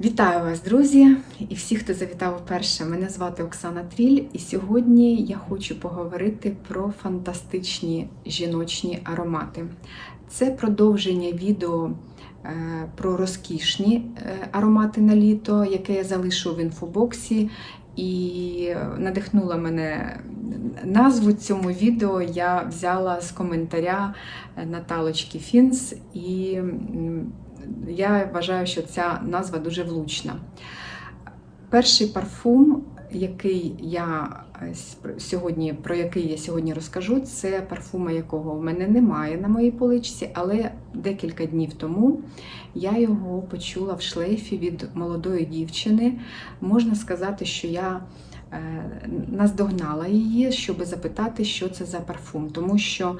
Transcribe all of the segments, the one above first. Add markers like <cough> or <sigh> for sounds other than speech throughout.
Вітаю вас, друзі, і всі, хто завітав вперше. Мене звати Оксана Тріль, і сьогодні я хочу поговорити про фантастичні жіночні аромати. Це продовження відео е, про розкішні е, аромати на літо, яке я залишу в інфобоксі. І надихнула мене назву цьому відео. Я взяла з коментаря Наталочки Фінс і я вважаю, що ця назва дуже влучна. Перший парфум, який я е, сьогодні, про який я сьогодні розкажу, це парфума, якого в мене немає на моїй поличці, але декілька днів тому я його почула в шлейфі від молодої дівчини. Можна сказати, що я наздогнала її, щоб запитати, що це за парфум. Тому що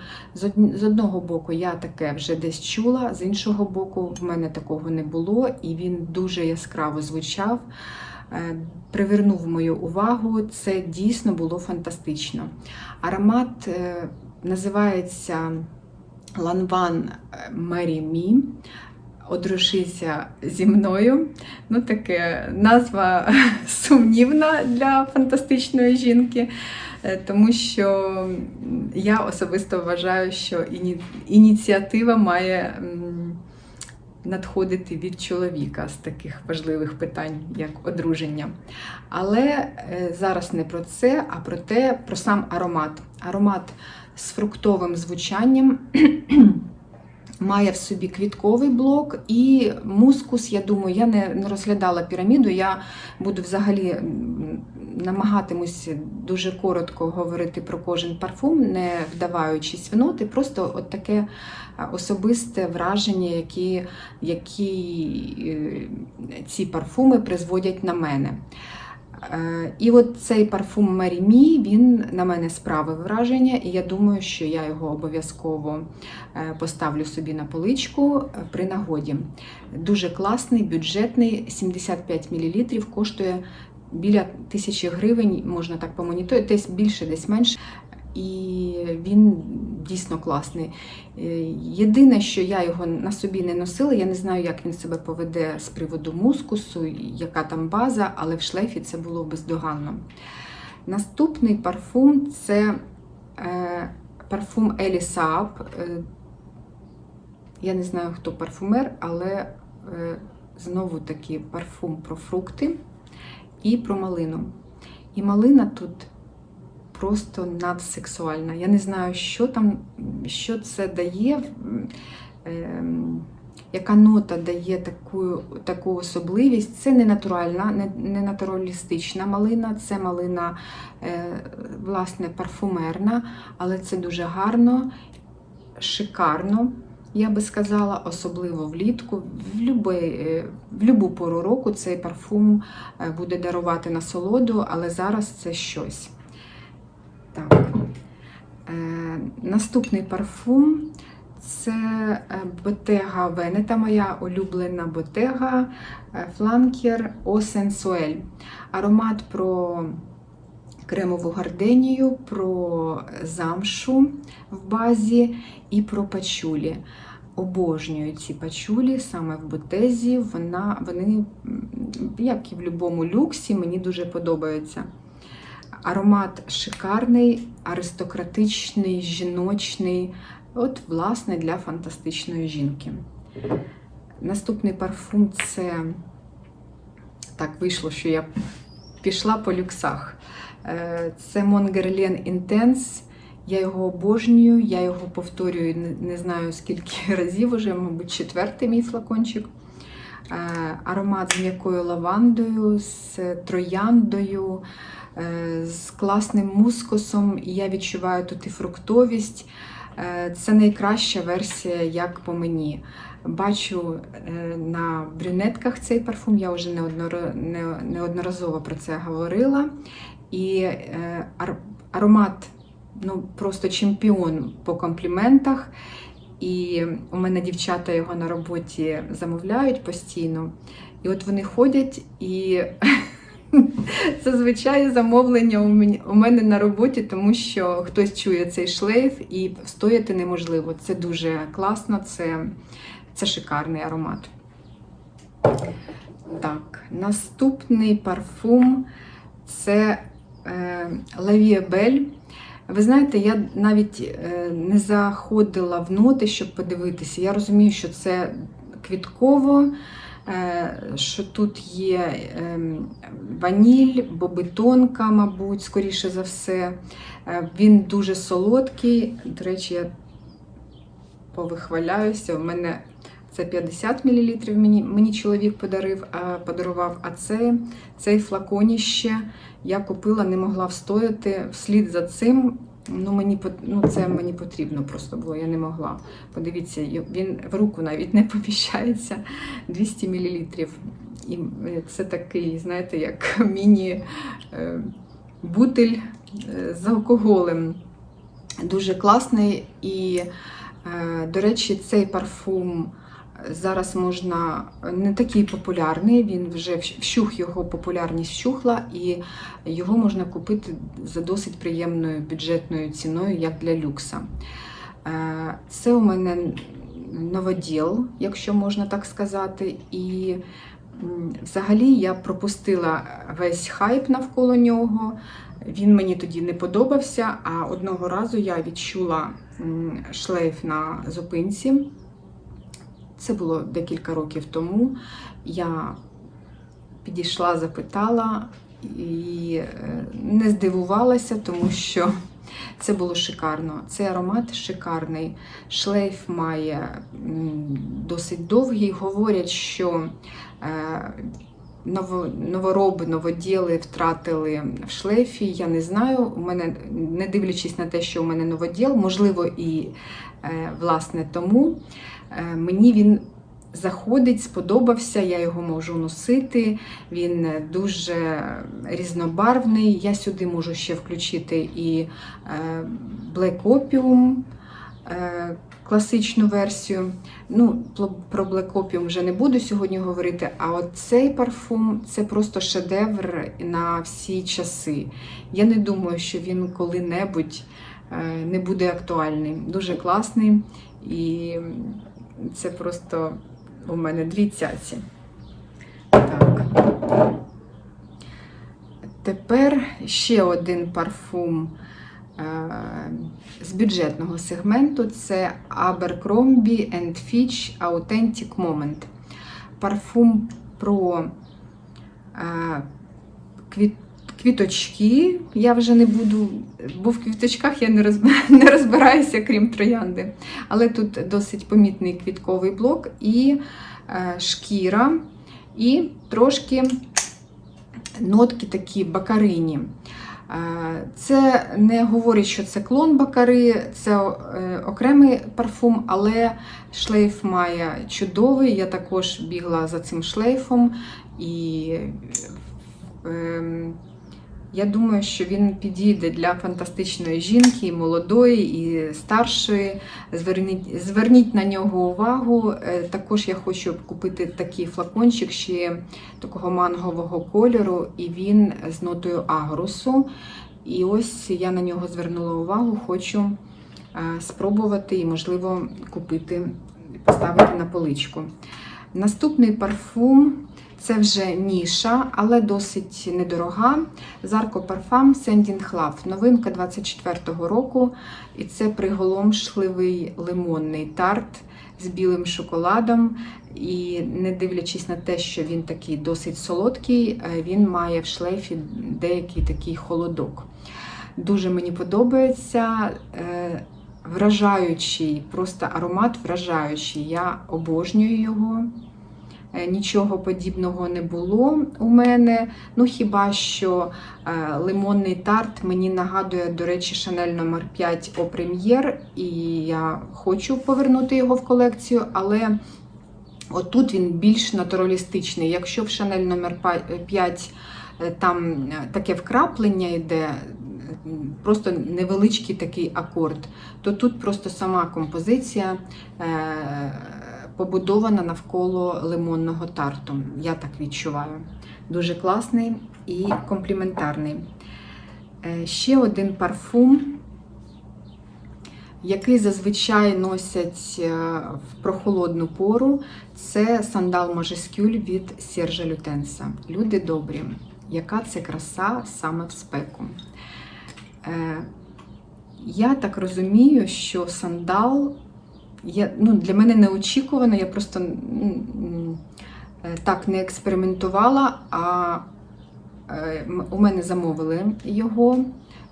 з одного боку я таке вже десь чула, з іншого боку, в мене такого не було, і він дуже яскраво звучав. е, Привернув мою увагу, це дійсно було фантастично. Аромат е, називається Ланван Мері Мі. Одружися зі мною. Ну, таке назва <laughs> сумнівна для фантастичної жінки. Е, Тому що я особисто вважаю, що ініціатива має надходити від чоловіка з таких важливих питань, як одруження. Але е, зараз не про це, а про те, про сам аромат. Аромат з фруктовим звучанням. <clears throat> Має в собі квітковий блок і мускус. Я думаю, я не, розглядала піраміду. Я буду взагалі намагатимусь дуже коротко говорити про кожен парфум, не вдаваючись в ноти, просто от таке особисте враження, які, які е, ці парфуми призводять на мене. Е, І от цей парфум Мері Мі, він на мене справив враження, і я думаю, що я його обов'язково е, поставлю собі на поличку е, при нагоді. Дуже класний, бюджетний, 75 мл, коштує біля тисячі гривень, можна так помоніторити, десь більше, десь менше. І він дійсно класний. Е, Єдине, що я його на собі не носила, я не знаю, як він себе поведе з приводу мускусу, яка там база, але в шлейфі це було бездоганно. Наступний парфум це е, парфум Елі Saab. Е, я не знаю, хто парфумер, але е, знову таки парфум про фрукти і про малину. І малина тут просто надсексуальна. Я не знаю, що там, що це дає, ем, яка нота дає таку, таку особливість. Це не натуральна, не, не натуралістична малина, це малина е, власне парфумерна, але це дуже гарно, шикарно. Я би сказала, особливо влітку, в, любий, е, в любу пору року цей парфум е, буде дарувати насолоду, але зараз це щось. Так. Е, наступний парфум це Bottega Veneta, моя улюблена е, Flanker Eau Аромат про кремову гарденію, про замшу в базі і про пачулі. Обожнюю ці пачулі саме в ботезі. Вона, вони, як і в будь-якому люксі, мені дуже подобаються. Аромат шикарний, аристократичний, жіночний. От, власне, для фантастичної жінки. Наступний парфум це так вийшло, що я пішла по люксах. Е, Це Montguerlain Intense. Я його обожнюю, я його повторюю не- знаю скільки <laughs> разів уже, мабуть, четвертий мій флакончик. Е, Аромат з м'якою лавандою, з трояндою, з класним мускусом. І я відчуваю тут і фруктовість. Е, Це найкраща версія, як по мені. Бачу е, на брюнетках цей парфум, я вже неодноразово про це говорила. І е, аромат ну, просто чемпіон по компліментах. І у мене дівчата його на роботі замовляють постійно. І от вони ходять і <laughs> <laughs> зазвичай замовлення у мен- у мене на роботі, тому що хтось чує цей шлейф і встояти неможливо. Це дуже класно, це, це шикарний аромат. Так. наступний парфум це е. Ви знаєте, я навіть е, не заходила в ноти, щоб подивитися. Я розумію, що це квітково, що тут є ем, ваніль, бобитонка, мабуть, скоріше за все. Е, Він дуже солодкий. До речі, я повихваляюся. У мене це 50 мл мені, мені чоловік подарив, подарував, а це, цей флаконіще я купила, не могла встояти. Вслід за цим, ну, мені, ну, це мені потрібно просто було, я не могла. Подивіться, він в руку навіть не поміщається. 200 мл. І е, це такий, знаєте, як <laughs> міні-бутиль з алкоголем. Дуже класний і, е, до речі, цей парфум зараз можна не такий популярний, він вже вщух його популярність вщухла, і його можна купити за досить приємною бюджетною ціною, як для люкса. Е, Це у мене новоділ, якщо можна так сказати. І взагалі я пропустила весь хайп навколо нього. Він мені тоді не подобався, а одного разу я відчула шлейф на зупинці. Це було декілька років тому. Я підійшла, запитала і е, не здивувалася, тому що <laughs> це було шикарно. Цей аромат шикарний. Шлейф має досить довгий. Говорять, що е, новороби, новоділи втратили в шлейфі. Я не знаю. У мене, не дивлячись на те, що у мене новоділ, можливо, і е, власне тому мені він. Заходить, сподобався, я його можу носити. Він дуже різнобарвний. Я сюди можу ще включити і е, Black Opium, е, класичну версію. Ну, про Black Opium вже не буду сьогодні говорити, а от цей парфум це просто шедевр на всі часи. Я не думаю, що він коли-небудь е, не буде актуальний. Дуже класний і це просто у мене дві цяці. Так. Тепер ще один парфум е, з бюджетного сегменту це Abercrombie Fitch Authentic Moment. Парфум про е, квіт, квіточки. Я вже не буду, бо в квіточках я не, розб... <laughs> не розбираюся, крім троянди. Але тут досить помітний квітковий блок і е, шкіра, і трошки нотки такі бакарині. Е, Це не говорить, що це клон бакари, це е, окремий парфум, але шлейф має чудовий. Я також бігла за цим шлейфом, і ем, я думаю, що він підійде для фантастичної жінки, і молодої, і старшої. Зверніть, зверніть на нього увагу. Е, Також я хочу купити такий флакончик ще такого мангового кольору, і він з нотою агрусу. І ось я на нього звернула увагу, хочу е, спробувати і, можливо, купити, поставити на поличку. Наступний парфум це вже ніша, але досить недорога. Зарко Парфам Sending Love. Новинка 24-го року. І це приголомшливий лимонний тарт з білим шоколадом. І не дивлячись на те, що він такий досить солодкий, е, він має в шлейфі деякий такий холодок. Дуже мені подобається. е, Вражаючий, просто аромат вражаючий. Я обожнюю його. Е, Нічого подібного не було у мене. Ну хіба що е, лимонний тарт мені нагадує, до речі, Шанель номер 5 О Прем'єр, і я хочу повернути його в колекцію, але отут він більш натуралістичний. Якщо в Шанель номер 5 е, там таке вкраплення йде, просто невеличкий такий акорд, то тут просто сама композиція. Побудована навколо лимонного тарту. Я так відчуваю. Дуже класний і компліментарний. Е, Ще один парфум. який зазвичай носять е, в прохолодну пору, це сандал Мажескюль від Сержа Лютенса. Люди добрі, яка це краса саме в спеку. Е, Я так розумію, що сандал я, ну, для мене неочікувано, я просто м, е, так не експериментувала, а е, у мене замовили його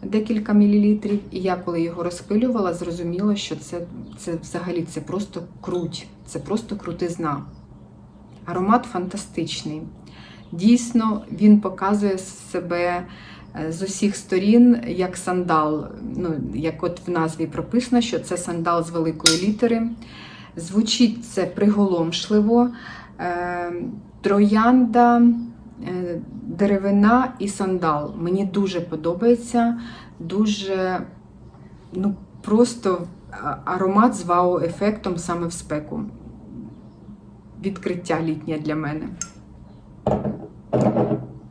декілька мілілітрів, і я коли його розпилювала, зрозуміла, що це, це взагалі це просто круть, це просто крутизна. Аромат фантастичний. Дійсно, він показує себе з усіх сторін як сандал. Ну, як от в назві прописано, що це сандал з великої літери. Звучить це приголомшливо. Е, Троянда, е, деревина і сандал. Мені дуже подобається. Дуже, ну, просто аромат з вау-ефектом саме в спеку. Відкриття літнє для мене.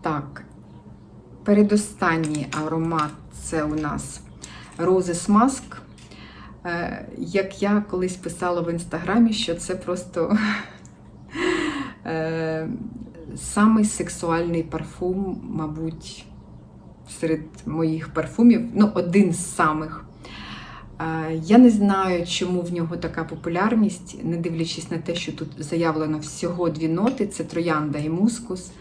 Так, передостанній аромат це у нас Roses Mask. Е, Як я колись писала в інстаграмі, що це просто <laughs> е, самий сексуальний парфум, мабуть, серед моїх парфумів, ну, один з самих. Е, Я не знаю, чому в нього така популярність, не дивлячись на те, що тут заявлено всього дві ноти: це троянда і мускус.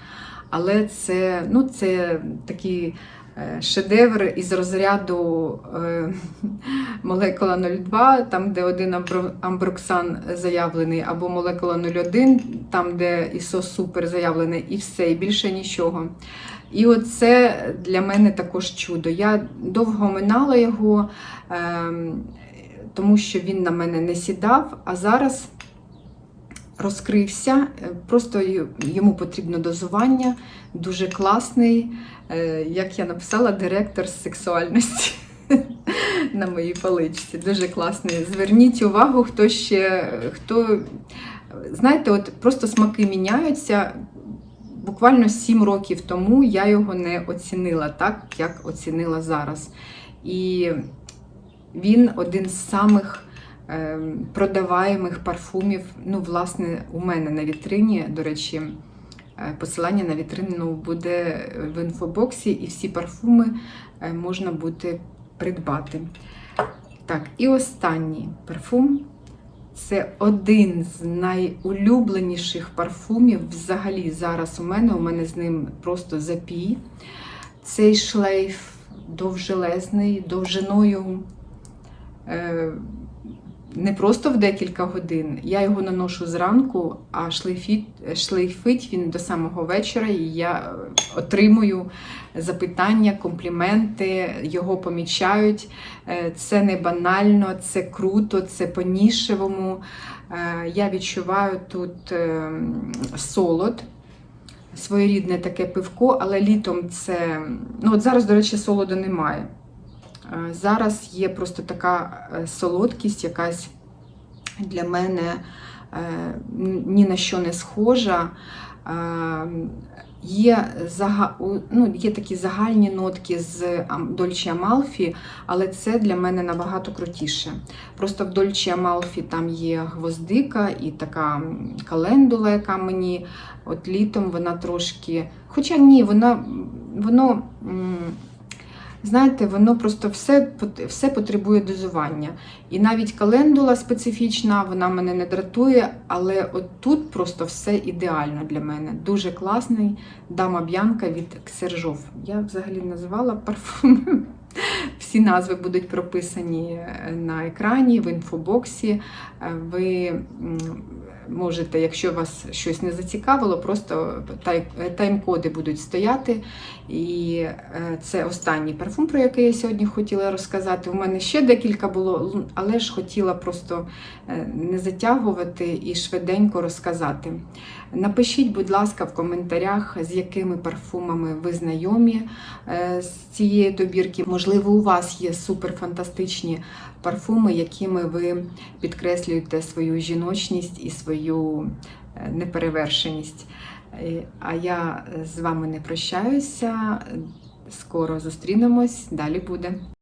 Але це, ну, це такий е, шедевр із розряду е, <laughs> молекула 02, там, де один амброксан заявлений, або молекула 01, там, де ІСО супер заявлений, і все, і більше нічого. І оце для мене також чудо. Я довго минала його, ем, тому що він на мене не сідав, а зараз розкрився. Е, Просто йому потрібно дозування, дуже класний, е, як я написала, директор з сексуальності. <laughs> На моїй поличці. Дуже класний. Зверніть увагу, хто ще, хто. Знаєте, от просто смаки міняються. Буквально 7 років тому я його не оцінила так, як оцінила зараз. І він один з самих продаваємих парфумів. Ну, власне, у мене на вітрині, до речі, е, посилання на вітрину буде в інфобоксі, і всі парфуми е, можна буде придбати. Так, і останній парфум. Це один з найулюбленіших парфумів взагалі зараз у мене. У мене з ним просто запій. Цей шлейф довжелезний, довжиною е, не просто в декілька годин. Я його наношу зранку, а шлейфить, шлейфить він до самого вечора, і я е, отримую запитання, компліменти, його помічають. Е, Це не банально, це круто, це по-нішевому. Е, Я відчуваю тут солод. Своєрідне таке пивко, але літом це. Ну, от зараз, до речі, солоду немає. Е, Зараз є просто така е, солодкість, якась для мене е, ні на що не схожа. Є, ну, є такі загальні нотки з Ам- Dolce Amalfi, але це для мене набагато крутіше. Просто в Dolce Amalfi там є гвоздика і така календула, яка мені от літом вона трошки. Хоча ні, вона воно. Знаєте, воно просто все, все потребує дозування. І навіть календула специфічна, вона мене не дратує, але от тут просто все ідеально для мене. Дуже класний дама б'янка від Ксержов. Я взагалі називала парфум. <laughs> Всі назви будуть прописані е, на екрані, в інфобоксі. Е, Ви можете, якщо вас щось не зацікавило, просто тайм-коди будуть стояти. І е, це останній парфум, про який я сьогодні хотіла розказати. У мене ще декілька було, але ж хотіла просто е, не затягувати і швиденько розказати. Напишіть, будь ласка, в коментарях, з якими парфумами ви знайомі е, з цієї добірки. Можливо, у вас є суперфантастичні парфуми, якими ви підкреслюєте свою жіночність і свою е, неперевершеність. Е, А я з вами не прощаюся. Скоро зустрінемось, далі буде.